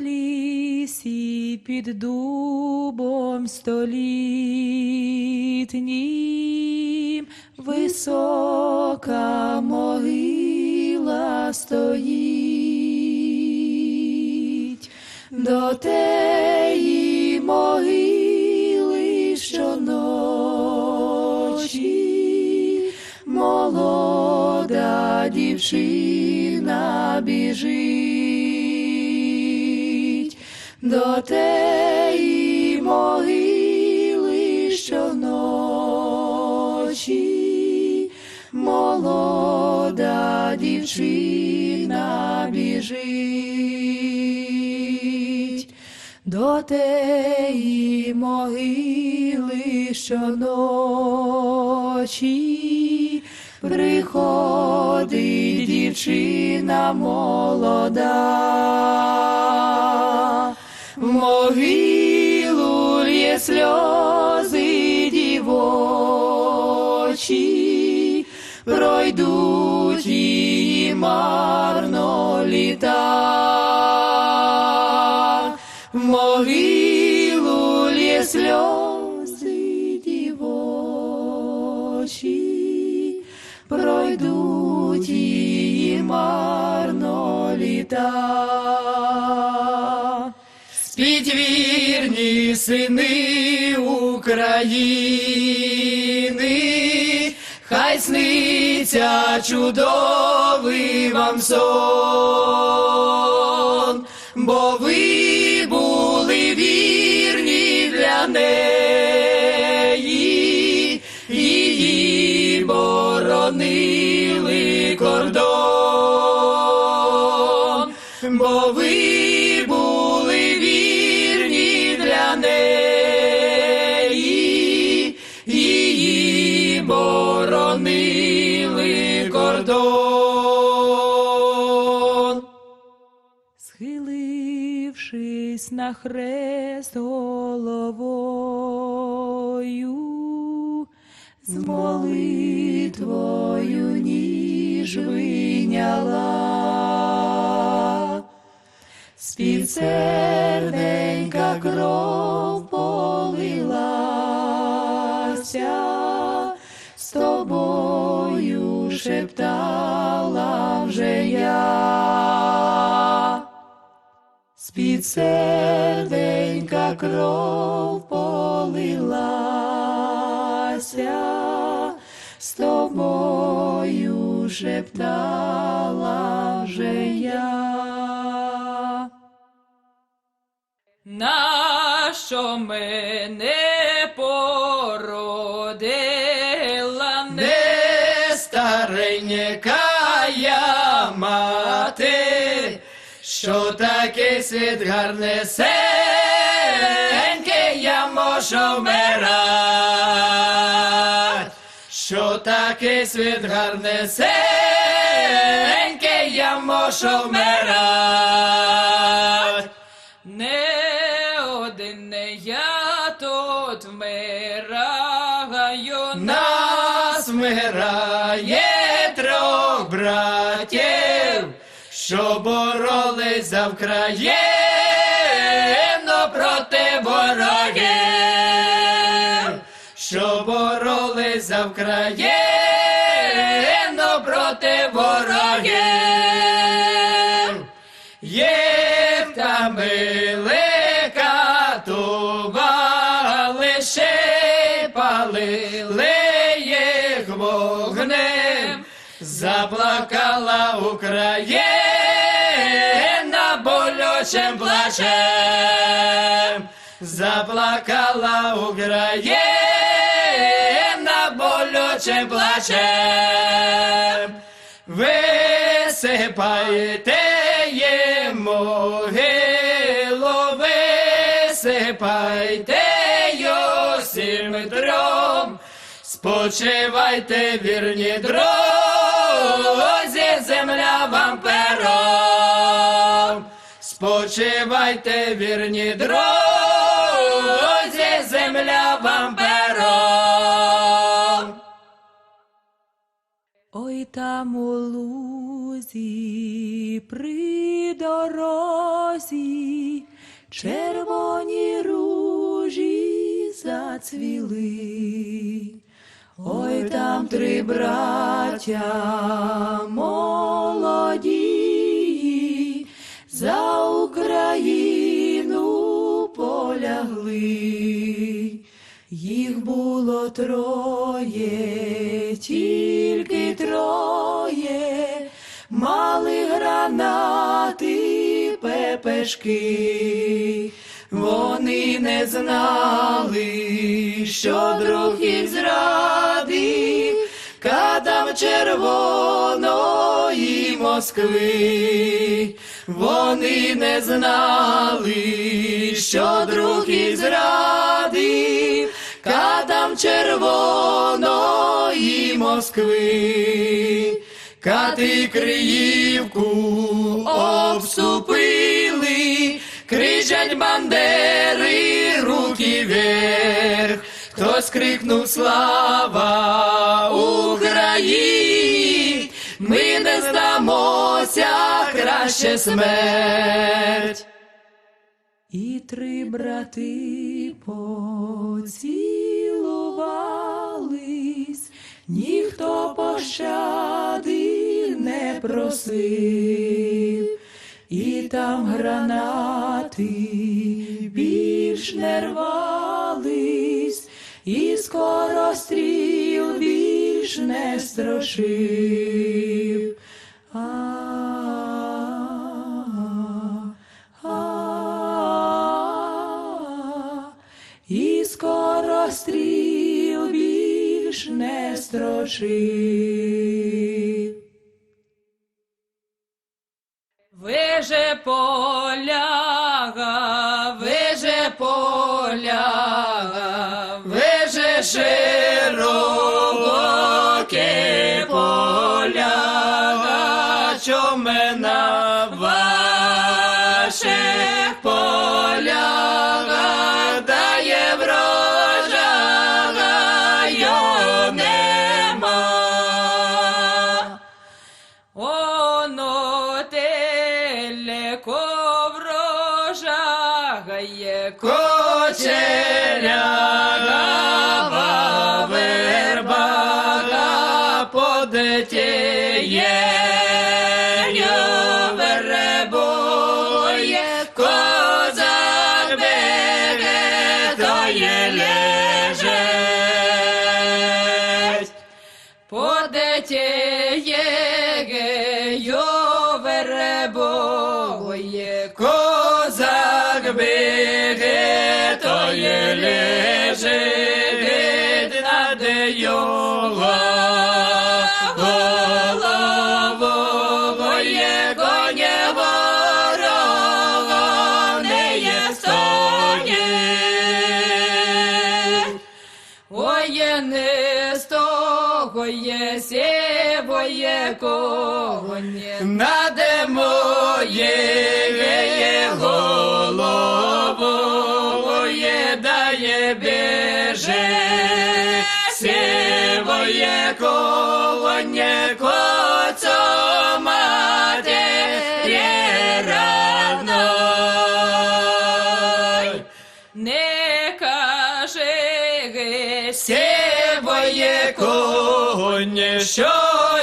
Лісі під дубом столітнім. Висока могила стоїть, до теї могили щоночі молода дівчина біжить до теї могили щоночі молода дівчина біжить до теї могили щоночі приходить дівчина молода, в могилу лє сльози дівочі, пройдуть її марно літа. Спіть вірні сини України, хай сниться чудовий вам сон, бо ви були вірні для неї, її боронили кордон, бо ви на хрест головою, з молитвою ніж виняла, з-під серденька кров полилася, з тобою шептала З-під серденька кров полилася, з тобою шептала вже я. Нащо мене породила не старенька що таке світ гарнесеньке, я можу вмирать. Що таке світ гарнесеньке, я можу вмирать. Що боролись за Вкраїну проти ворогів, що боролись за Вкраїну проти ворогів. Їх там били, катували, палили їх вогнем, заплакала Україна болючим плачем, заплакала Україна болючим плачем. Висипайте їм могилу, висипайте усім трьом, спочивайте вірні друзі, земля вам пером. Спочивайте вірні друзі, земля вам пером. Ой там у лузі при дорозі розі, червоні ружі зацвіли. Ой там три браття молоді, Їх було троє, тільки троє, мали гранати, пепешки. Вони не знали, що друг їх зрадив, кадам червоної Москви. Вони не знали, що друг їх зрадив, кадам червоної Москви. Кати Криївку обступили, кричать бандери, руки вверх. Хтось крикнув слава Україні, ми не здамося, краще смерть. І три брати поцілувались, ніхто пощади не просив, і там гранати більш не рвались, і скоро стріл більш не страшив. Скоро стріл більш не строчив. Виже поляга, є стоїть. Не з того є сівоє коні, наде моє дає біже, коцо матері равно. Не сівоє коні, що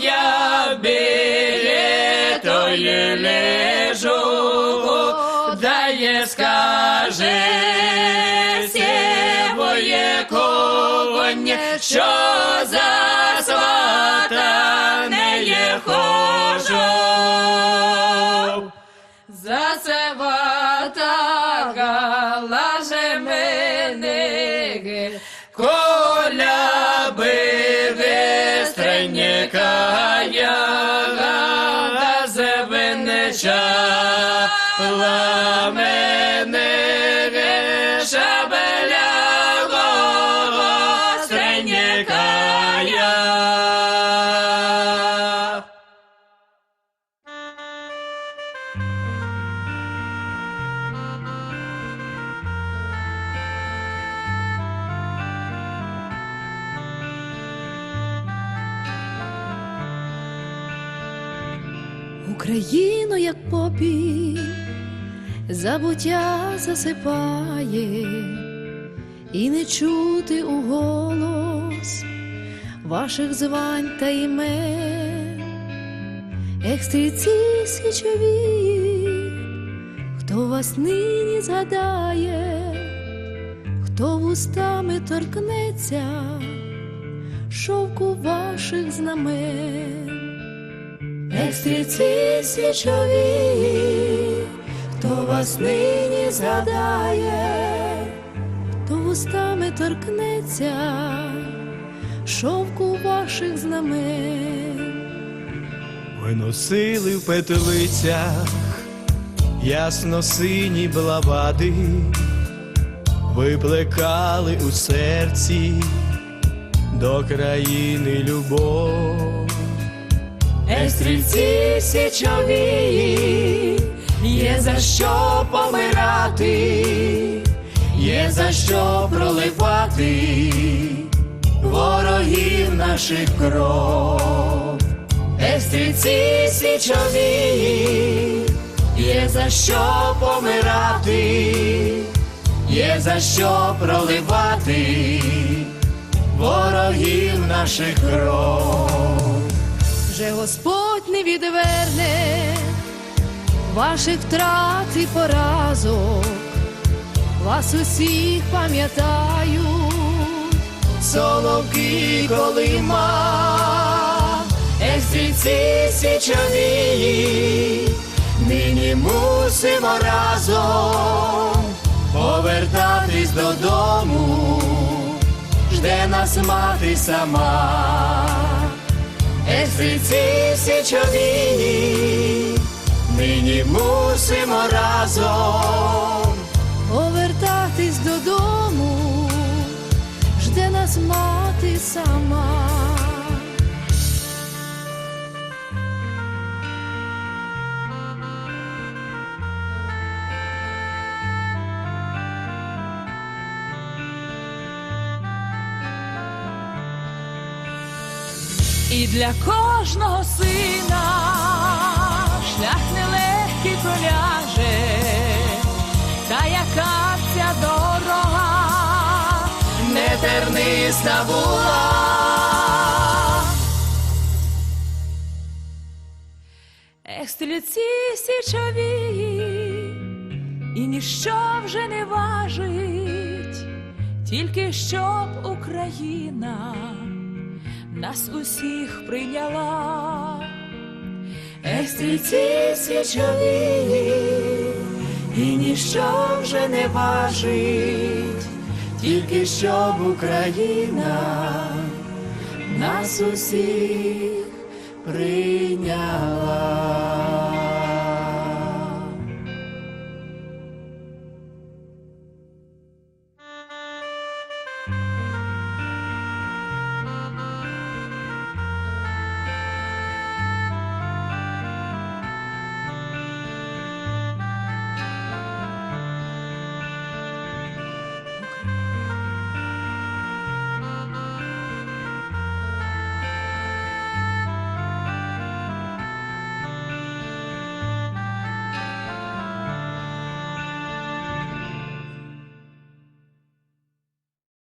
я біє, то є лежу, дає скаже що за свата не є хожу. За це ватага лаже мене, коля биге стройника я завенеча ламене Україно, як попі, забуття засипає, і не чути у голос ваших звань та імен, екстрійці свічові, хто вас нині згадає, хто вустами торкнеться шовку ваших знамен, екстрійці свічові, хто вас нині згадає, то вустами торкнеться шовку ваших знамен. Ви носили в петлицях ясно сині блавади, ви плекали у серці до країни любов. Естрільці січові, є за що помирати, є за що проливати ворогів наших кров. Естрільці січові, є за що помирати, є за що проливати ворогів наших кров. Вже Господь не відверне ваших втрат і поразок, вас усіх пам'ятають, Соловки колима, екстрійці січові, нині мусимо разом повертатись додому, жде нас мати сама, екстрійці січові, нині мусимо разом. повертатись додому, жде нас мати сама. Для кожного сина шлях нелегкий проляже, та яка ця дорога не терниста була. Ех, стрільці січові, і ніщо вже не важить, тільки щоб Україна нас усіх прийняла. Естрільці свічові, і ніщо вже не важить, тільки щоб Україна нас усіх прийняла.